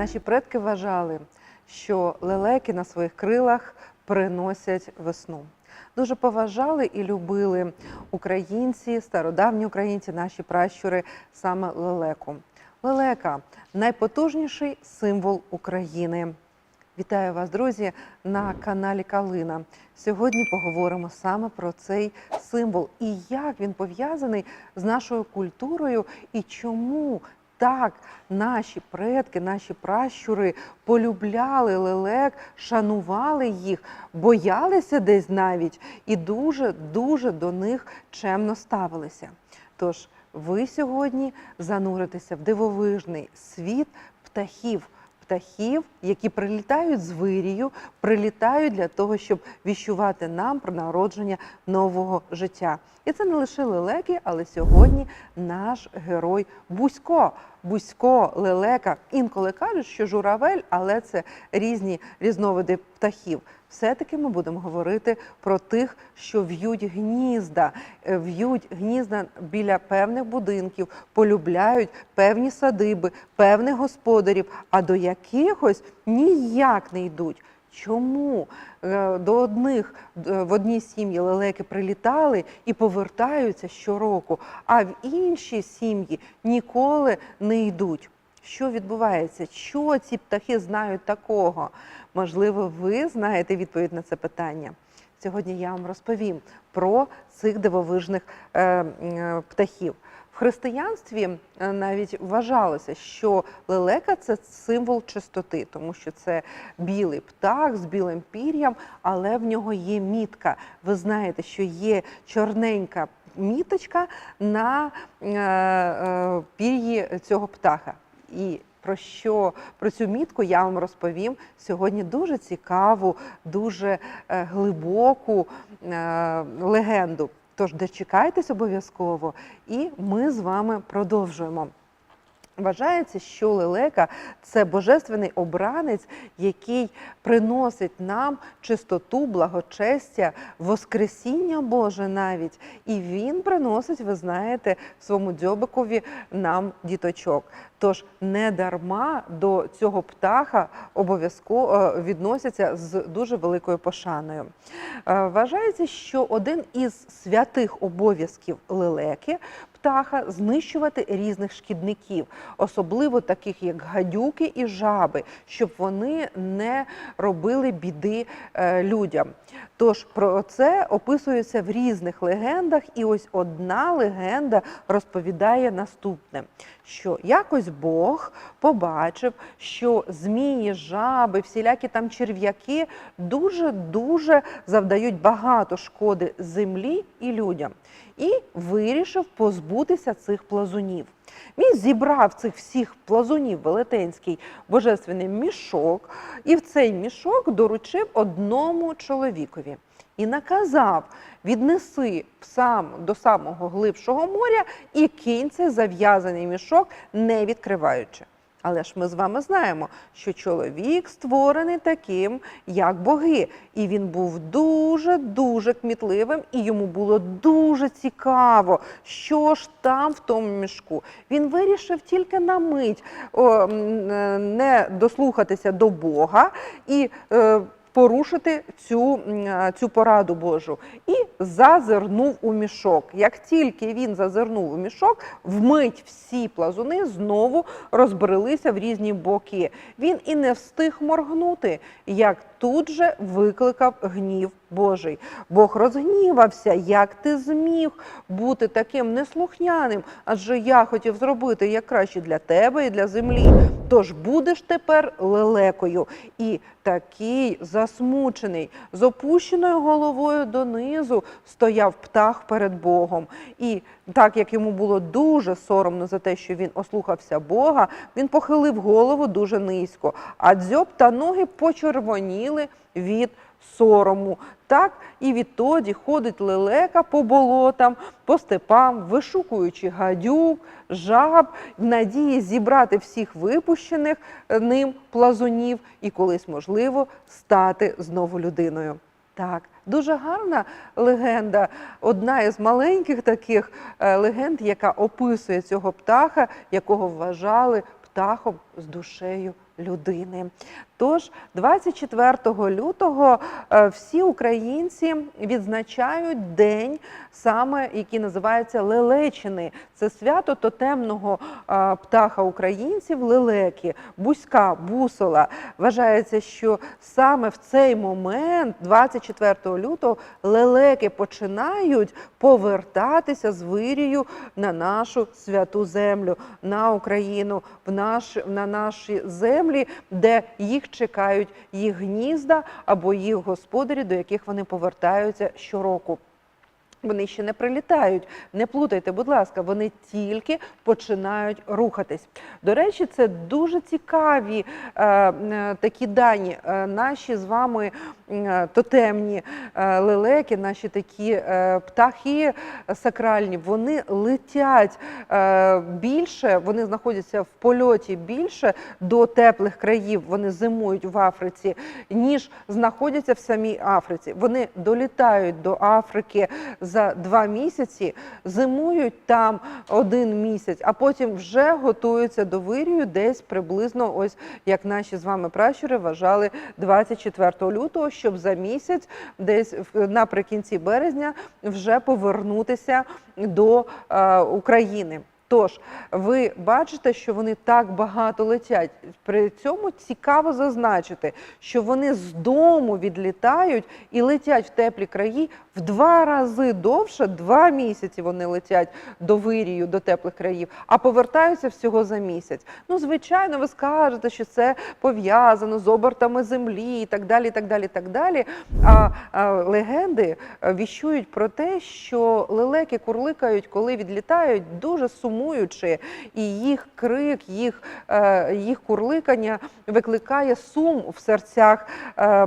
Наші предки вважали, що лелеки на своїх крилах приносять весну. Дуже поважали і любили українці, стародавні українці, наші пращури саме лелеку. Лелека найпотужніший символ України. Вітаю вас, друзі, на каналі Калина. Сьогодні поговоримо саме про цей символ і як він пов'язаний з нашою культурою, і чому так наші предки, наші пращури полюбляли лелек, шанували їх, боялися десь навіть і дуже дуже до них чемно ставилися. Тож ви сьогодні зануритеся в дивовижний світ птахів. Птахів, які прилітають з вирію, прилітають для того, щоб віщувати нам про народження нового життя. І це не лише лелеки, але сьогодні наш герой Бусько. Бусько, лелека. Інколи кажуть, що журавель, але це різні різновиди птахів. Все-таки ми будемо говорити про тих, що в'ють гнізда, Е, в'ють гнізда біля певних будинків, полюбляють певні садиби, певних господарів, а до якихось ніяк не йдуть. Чому Е, до одних е, в одній сім'ї лелеки прилітали і повертаються щороку, а в інші сім'ї ніколи не йдуть? Що відбувається? Що ці птахи знають такого? Можливо, ви знаєте відповідь на це питання. Сьогодні я вам розповім про цих дивовижних е, птахів. Християнстві е, навіть вважалося, що лелека це символ чистоти, тому що це білий птах з білим пір'ям, але в нього є мітка. Ви знаєте, що є чорненька міточка на е, е, пір'ї цього птаха. І про що про цю мітку я вам розповім сьогодні дуже цікаву, дуже глибоку легенду. Тож дочекайтесь обов'язково, і ми з вами продовжуємо. Вважається, що лелека це божественний обранець, який приносить нам чистоту, благочестя, воскресіння Боже навіть. І він приносить, ви знаєте, своєму дзьобикові нам діточок. Тож не дарма до цього птаха обов'язково е, відносяться з дуже великою пошаною. Е, Вважається, що один із святих обов'язків лелеки птаха знищувати різних шкідників, особливо таких як гадюки і жаби, щоб вони не робили біди е, людям. Тож про це описується в різних легендах, і ось одна легенда розповідає наступне: що якось Бог побачив, що змії, жаби, всілякі там черв'яки дуже дуже завдають багато шкоди землі і людям, і вирішив позбутися цих плазунів. Він зібрав цих всіх плазунів велетенський божественний мішок, і в цей мішок доручив одному чоловікові і наказав: віднеси сам до самого глибшого моря і кинь цей зав'язаний мішок, не відкриваючи. Але ж ми з вами знаємо, що чоловік створений таким, як боги, і він був дуже дуже кмітливим, і йому було дуже цікаво, що ж там в тому мішку. Він вирішив тільки на мить о, е, не дослухатися до Бога і. Е, Порушити цю, е, цю пораду Божу і зазирнув у мішок. Як тільки він зазирнув у мішок, вмить всі плазуни знову розбрелися в різні боки. Він і не встиг моргнути, як тут же викликав гнів Божий. Бог розгнівався, як ти зміг бути таким неслухняним, адже я хотів зробити як краще для тебе і для землі. Тож будеш тепер лелекою. І такий засмучений, з опущеною головою донизу стояв птах перед Богом. І так як йому було дуже соромно за те, що він ослухався Бога, він похилив голову дуже низько, а дзьоб та ноги почервоніли від сорому. Так і відтоді ходить лелека по болотам, по степам, вишукуючи гадюк, жаб, в надії зібрати всіх випущених е, ним плазунів і колись, можливо, стати знову людиною. Так, дуже гарна легенда. Одна із маленьких таких е, легенд, яка описує цього птаха, якого вважали птахом з душею людини. Тож 24 лютого е, всі українці відзначають день, саме який називається Лелечини. Це свято тотемного е, птаха українців лелеки, бузька, бусола. Вважається, що саме в цей момент, 24 лютого, лелеки починають повертатися з вирію на нашу святу землю, на Україну, на наші землі, де їх чекають їх гнізда або їх господарі, до яких вони повертаються щороку. Вони ще не прилітають, не плутайте, будь ласка, вони тільки починають рухатись. До речі, це дуже цікаві е, е, такі дані. Е, наші з вами е, тотемні е, лелеки, наші такі е, птахи сакральні, вони летять е, більше, вони знаходяться в польоті більше до теплих країв. Вони зимують в Африці, ніж знаходяться в самій Африці. Вони долітають до Африки за два місяці, зимують там один місяць, а потім вже готуються до вирію десь приблизно, ось як наші з вами пращури вважали 24 лютого, щоб за місяць, десь наприкінці березня, вже повернутися до е, України. Тож ви бачите, що вони так багато летять. При цьому цікаво зазначити, що вони з дому відлітають і летять в теплі краї в два рази довше, два місяці вони летять до вирію, до теплих країв, а повертаються всього за місяць. Ну, звичайно, ви скажете, що це пов'язано з обертами землі і так далі. і так далі, і так далі. А, а легенди е, віщують про те, що лелеки курликають, коли відлітають, дуже сумуючи, і їх крик, їх, е, їх курликання викликає сум в серцях, е,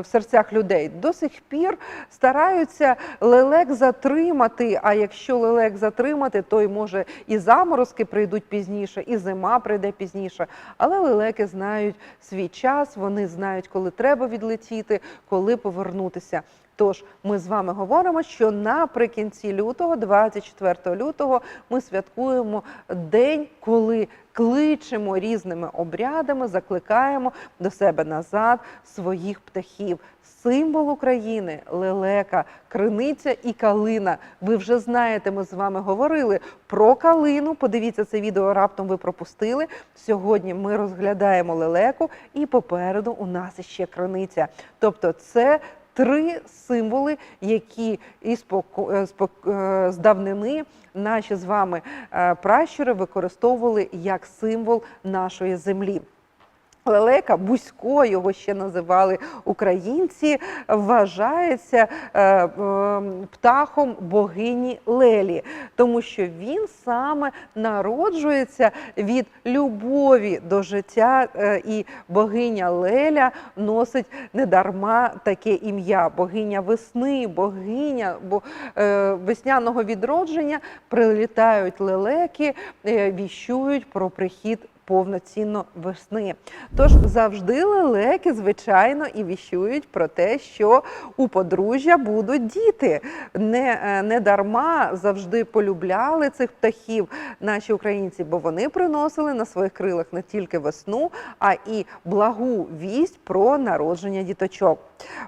в серцях людей. До сих пір стараються лелек затримати. А якщо лелек затримати, то й може і заморозки прийдуть пізніше, і зима прийде пізніше. Але лелеки знають свій час, вони знають, коли треба відлетіти, коли повернутися. Тож ми з вами говоримо, що наприкінці лютого, 24 лютого, ми святкуємо день, коли кличемо різними обрядами, закликаємо до себе назад своїх птахів. Символ України лелека, криниця і калина. Ви вже знаєте, ми з вами говорили про калину. Подивіться це відео, раптом ви пропустили. Сьогодні ми розглядаємо лелеку, і попереду у нас іще криниця. Тобто, це три символи, які і е, е, з давнини наші з вами е, пращури використовували як символ нашої землі. Лелека, Бузько, його ще називали українці, вважається е, е, птахом богині Лелі, тому що він саме народжується від любові до життя, е, і богиня Леля носить недарма таке ім'я. Богиня весни, богиня бо, е, весняного відродження прилітають лелеки, віщують про прихід повноцінно весни. Тож завжди лелеки, звичайно, і віщують про те, що у подружжя будуть діти. Не, е, не дарма завжди полюбляли цих птахів наші українці, бо вони приносили на своїх крилах не тільки весну, а і благу вість про народження діточок.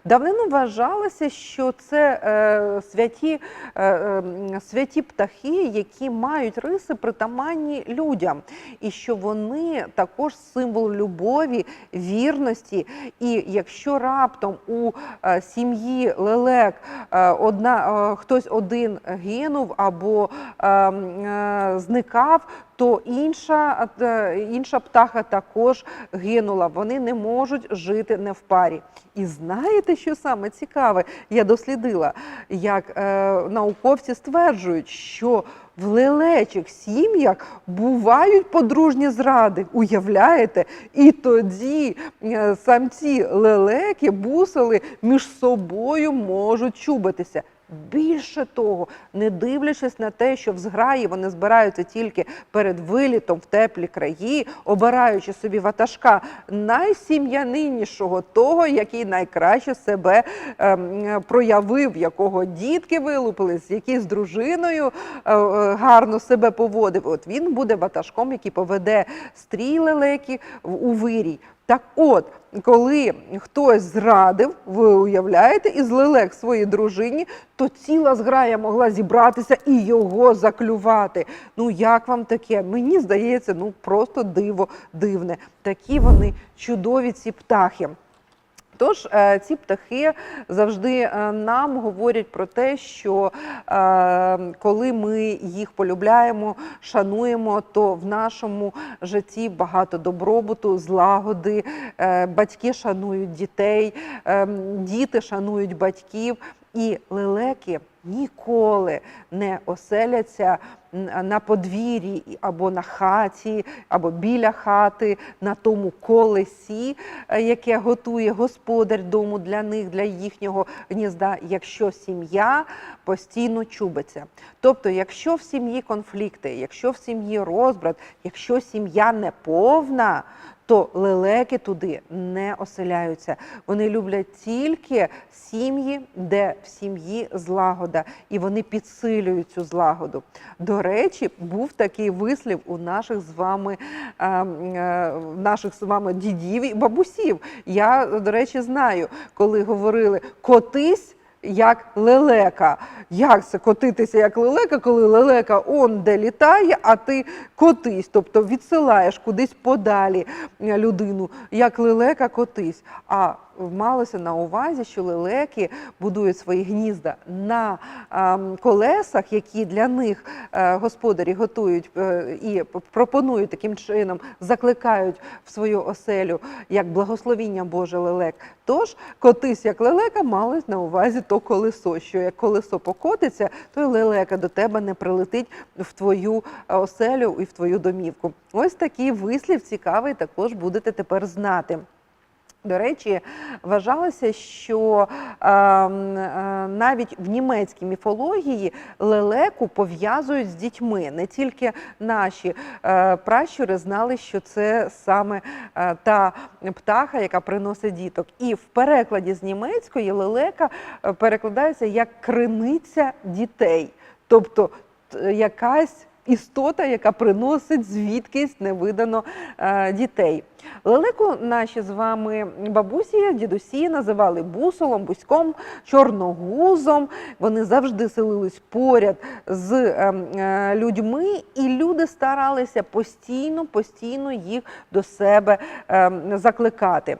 Давнину вважалося, що це е, святі, е, е, святі птахи, які мають риси притаманні людям, і що вони також символ любові, вірності. І якщо раптом у е, сім'ї лелек е, одна, е, хтось один гинув або е, м, е, зникав, то інша, е, інша птаха також гинула. Вони не можуть жити не в парі. І знаєте, що саме цікаве? Я дослідила, як е, науковці стверджують, що в лелечих сім'ях бувають подружні зради. Уявляєте? І тоді е, самці лелеки, бусели між собою можуть чубитися. Більше того, не дивлячись на те, що в зграї вони збираються тільки перед вилітом в теплі краї, обираючи собі ватажка найсім'янинішого, того, який найкраще себе ем, проявив, якого дітки вилупились, який з дружиною е, е, гарно себе поводив. От він буде ватажком, який поведе стрій в- у вирій. Так от, коли хтось зрадив, ви уявляєте, і злилек своїй дружині, то ціла зграя могла зібратися і його заклювати. Ну як вам таке? Мені здається, ну просто диво дивне. Такі вони чудові ці птахи. Тож е, ці птахи завжди е, нам говорять про те, що е, коли ми їх полюбляємо, шануємо, то в нашому житті багато добробуту, злагоди, батьки шанують дітей, е, діти шанують батьків. І лелеки ніколи не оселяться на подвір'ї або на хаті, або біля хати, на тому колесі, е, яке готує господар дому для них, для їхнього гнізда, якщо сім'я постійно чубиться. Тобто, якщо в сім'ї конфлікти, якщо в сім'ї розбрат, якщо сім'я не повна, то лелеки туди не оселяються. Вони люблять тільки сім'ї, де в сім'ї злагода, і вони підсилюють цю злагоду. До речі, був такий вислів у наших з вами е, е, наших з вами дідів і бабусів. Я, до речі, знаю, коли говорили котись. Як лелека. Як це котитися як лелека, коли лелека он де літає, а ти котись, тобто відсилаєш кудись подалі людину, як лелека котись. А малося на увазі, що лелеки будують свої гнізда на колесах, які для них е, господарі готують е, і пропонують таким чином, закликають в свою оселю як благословіння Боже лелек. Тож котись як лелека малось на увазі то колесо, що як колесо покотиться, то й лелека до тебе не прилетить в твою е, оселю і в твою домівку. Ось такий вислів цікавий також будете тепер знати. До речі, вважалося, що е, е, навіть в німецькій міфології лелеку пов'язують з дітьми. Не тільки наші е, пращури знали, що це саме е, та птаха, яка приносить діток. І в перекладі з німецької лелека е, перекладається як криниця дітей, тобто якась істота, яка приносить звідкись невидано е, дітей. Лелеку наші з вами бабусі, дідусі називали бусолом, бузьком, чорногузом. Вони завжди селились поряд з ем, е, людьми, і люди старалися постійно, постійно їх до себе ем, закликати.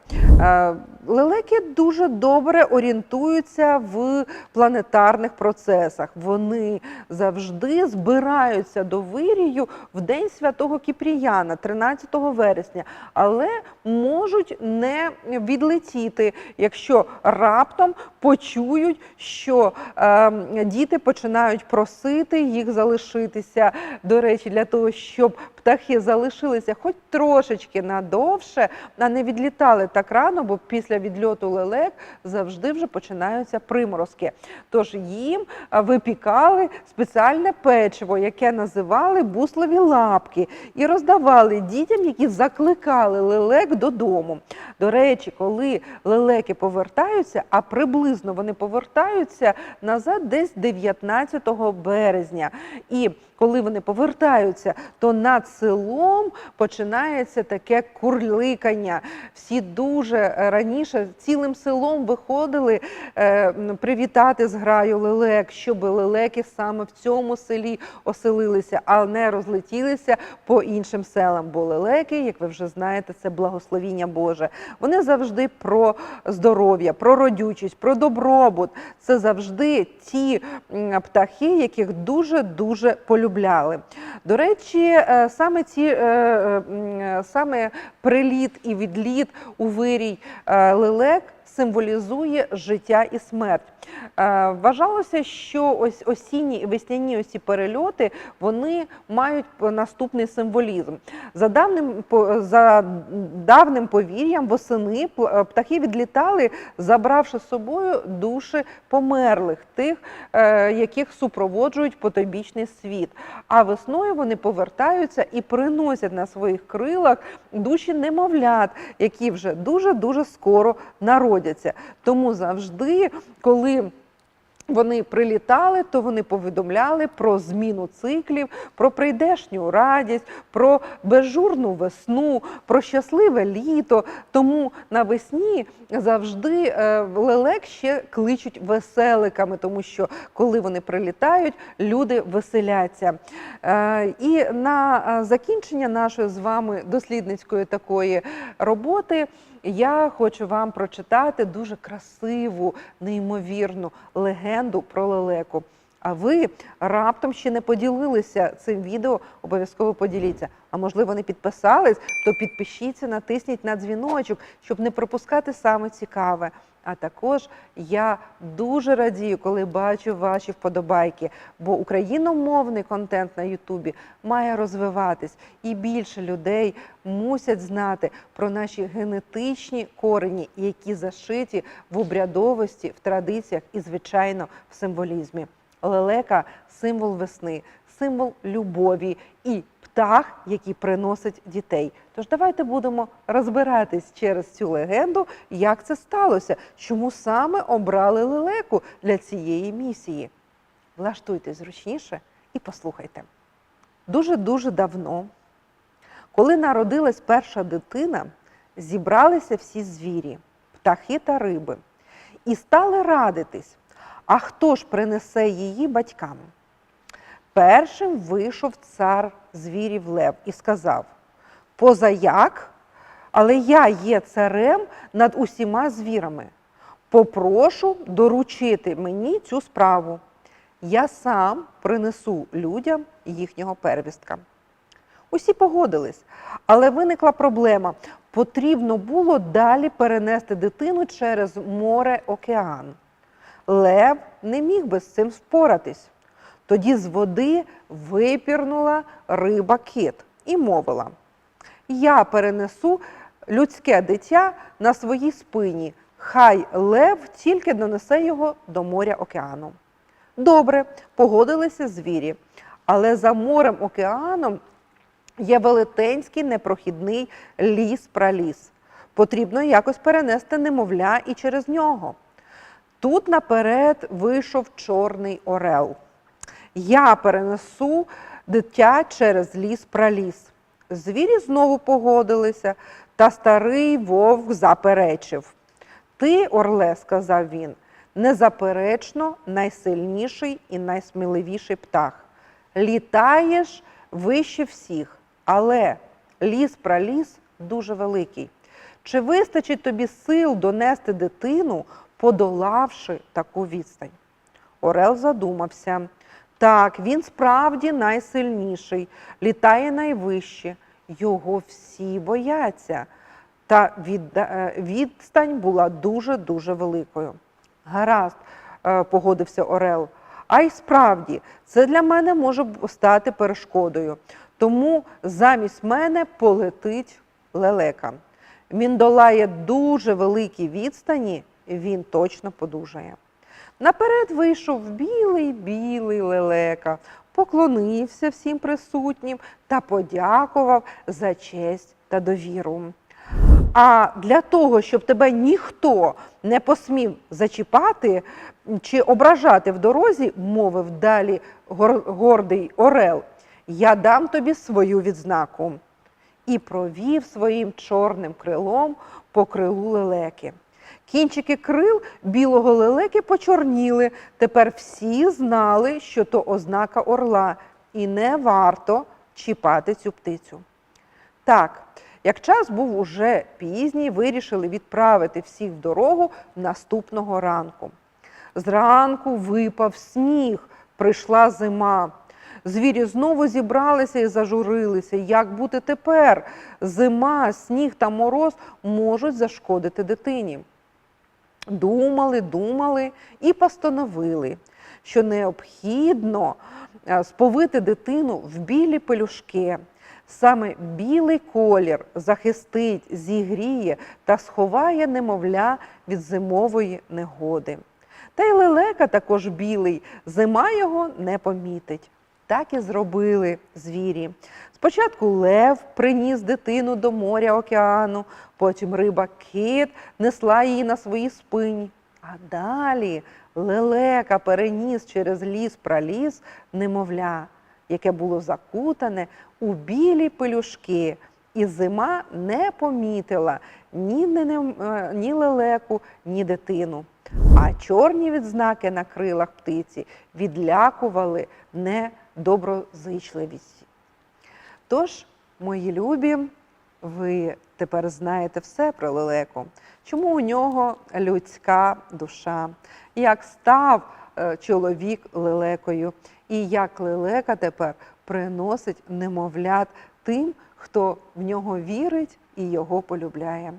Лелеки дуже добре орієнтуються в планетарних процесах. Вони завжди збираються до вирію в день святого Кіпріяна, 13 вересня, але можуть не відлетіти, якщо раптом почують, що е, діти починають просити їх залишитися. До речі, для того, щоб птахи залишилися хоч трошечки надовше, а не відлітали так рано, бо після відльоту лелек завжди вже починаються приморозки. Тож їм випікали спеціальне печиво, яке називали буслові лапки, і роздавали дітям, які закликали лелек додому. До речі, коли лелеки повертаються, а приблизно вони повертаються назад десь 19 березня. І коли вони повертаються, то над селом починається таке курликання. Всі дуже е, раніше цілим селом виходили е, привітати зграю лелек, щоб лелеки саме в цьому селі оселилися, а не розлетілися по іншим селам. Бо лелеки, як ви вже знаєте, це благословіння Боже. Вони завжди про здоров'я, про родючість, про добробут. Це завжди ті птахи, яких дуже дуже полюбляли. До речі, е, саме ці е, е, е, саме приліт і відліт у вирій лелек символізує життя і смерть. Е, Вважалося, що ось осінні і весняні ось перельоти вони мають наступний символізм. За давним за давним повір'ям восени е, птахи відлітали, забравши з собою душі померлих, тих, е, яких супроводжують потойбічний світ. А весною вони повертаються і приносять на своїх крилах душі немовлят, які вже дуже дуже скоро народяться. Тому завжди, коли вони прилітали, то вони повідомляли про зміну циклів, про прийдешню радість, про безжурну весну, про щасливе літо. Тому навесні завжди е, лелек ще кличуть веселиками, тому що коли вони прилітають, люди веселяться. Е, І на е, закінчення нашої з вами дослідницької такої роботи. Я хочу вам прочитати дуже красиву, неймовірну легенду про лелеку. А ви раптом ще не поділилися цим відео, обов'язково поділіться. А можливо, не підписались, то підпишіться, натисніть на дзвіночок, щоб не пропускати саме цікаве. А також я дуже радію, коли бачу ваші вподобайки, бо україномовний контент на Ютубі має розвиватись, і більше людей мусять знати про наші генетичні корені, які зашиті в обрядовості, в традиціях і, звичайно, в символізмі. Лелека символ весни, символ любові і птах, який приносить дітей. Тож давайте будемо розбиратись через цю легенду, як це сталося, чому саме обрали лелеку для цієї місії. Влаштуйтесь зручніше і послухайте. Дуже-дуже давно, коли народилась перша дитина, зібралися всі звірі, птахи та риби, і стали радитись, а хто ж принесе її батькам? Першим вийшов цар звірів Лев і сказав: Позаяк, але я є царем над усіма звірами. Попрошу доручити мені цю справу. Я сам принесу людям їхнього первістка. Усі погодились, але виникла проблема. Потрібно було далі перенести дитину через море океан. Лев не міг би з цим впоратись. Тоді з води випірнула риба кит і мовила: Я перенесу людське дитя на своїй спині, хай лев тільки донесе його до моря океану. Добре, погодилися звірі, але за морем океаном є велетенський непрохідний ліс-праліс. Потрібно якось перенести немовля і через нього. Тут наперед вийшов чорний орел. Я перенесу дитя через ліс праліс. Звірі знову погодилися, та старий вовк заперечив. Ти, Орле, сказав він, незаперечно найсильніший і найсміливіший птах. Літаєш вище всіх, але ліс праліс дуже великий. Чи вистачить тобі сил донести дитину, подолавши таку відстань? Орел задумався. Так, він справді найсильніший, літає найвище, його всі бояться. Та е, відстань була дуже-дуже великою. Гаразд, е, погодився Орел. А й справді, це для мене може стати перешкодою. Тому замість мене полетить лелека. Він долає дуже великі відстані, він точно подужає. Наперед вийшов білий білий лелека, поклонився всім присутнім та подякував за честь та довіру. А для того, щоб тебе ніхто не посмів зачіпати чи ображати в дорозі, мовив далі гор- гордий Орел, я дам тобі свою відзнаку. І провів своїм чорним крилом по крилу лелеки. Кінчики крил білого лелеки почорніли. Тепер всі знали, що то ознака орла, і не варто чіпати цю птицю. Так, як час був уже пізній, вирішили відправити всіх в дорогу наступного ранку. Зранку випав сніг, прийшла зима. Звірі знову зібралися і зажурилися. Як бути тепер? Зима, сніг та мороз можуть зашкодити дитині. Думали, думали і постановили, що необхідно е, сповити дитину в білі пелюшки. Саме білий колір захистить, зігріє та сховає немовля від зимової негоди. Та й лелека також білий, зима його не помітить. Так і зробили звірі. Спочатку лев приніс дитину до моря океану, потім риба кит несла її на своїй спині. А далі лелека переніс через ліс проліс немовля, яке було закутане у білі пелюшки, і зима не помітила ні, е, ні лелеку, ні дитину. А чорні відзнаки на крилах птиці відлякували недоброзичливість. Тож, мої любі, ви тепер знаєте все про лелеку. Чому у нього людська душа? Як став е, чоловік лелекою, і як лелека тепер приносить немовлят тим, хто в нього вірить і його полюбляє.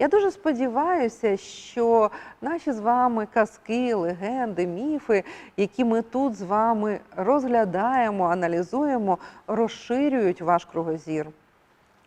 Я дуже сподіваюся, що наші з вами казки, легенди, міфи, які ми тут з вами розглядаємо, аналізуємо, розширюють ваш кругозір.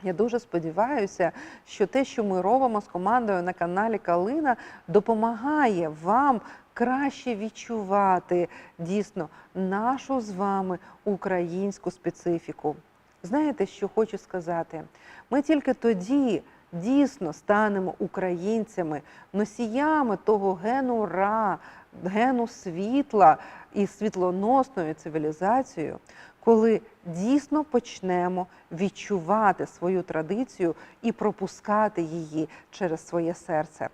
Я дуже сподіваюся, що те, що ми робимо з командою на каналі Калина, допомагає вам краще відчувати дійсно нашу з вами українську специфіку. Знаєте, що хочу сказати? Ми тільки тоді дійсно станемо українцями, носіями того гену ра, гену світла і світлоносною цивілізацією, коли дійсно почнемо відчувати свою традицію і пропускати її через своє серце.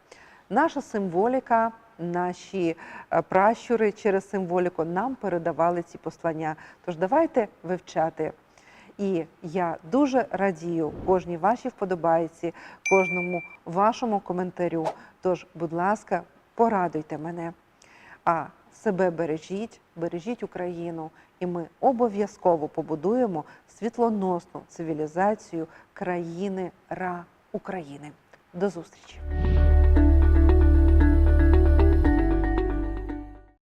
Наша символіка, наші е, пращури через символіку нам передавали ці послання. Тож давайте вивчати. І я дуже радію кожній вашій вподобайці, кожному вашому коментарю. Тож, будь ласка, порадуйте мене. А себе бережіть, бережіть Україну, і ми обов'язково побудуємо світлоносну цивілізацію країни Ра України. До зустрічі!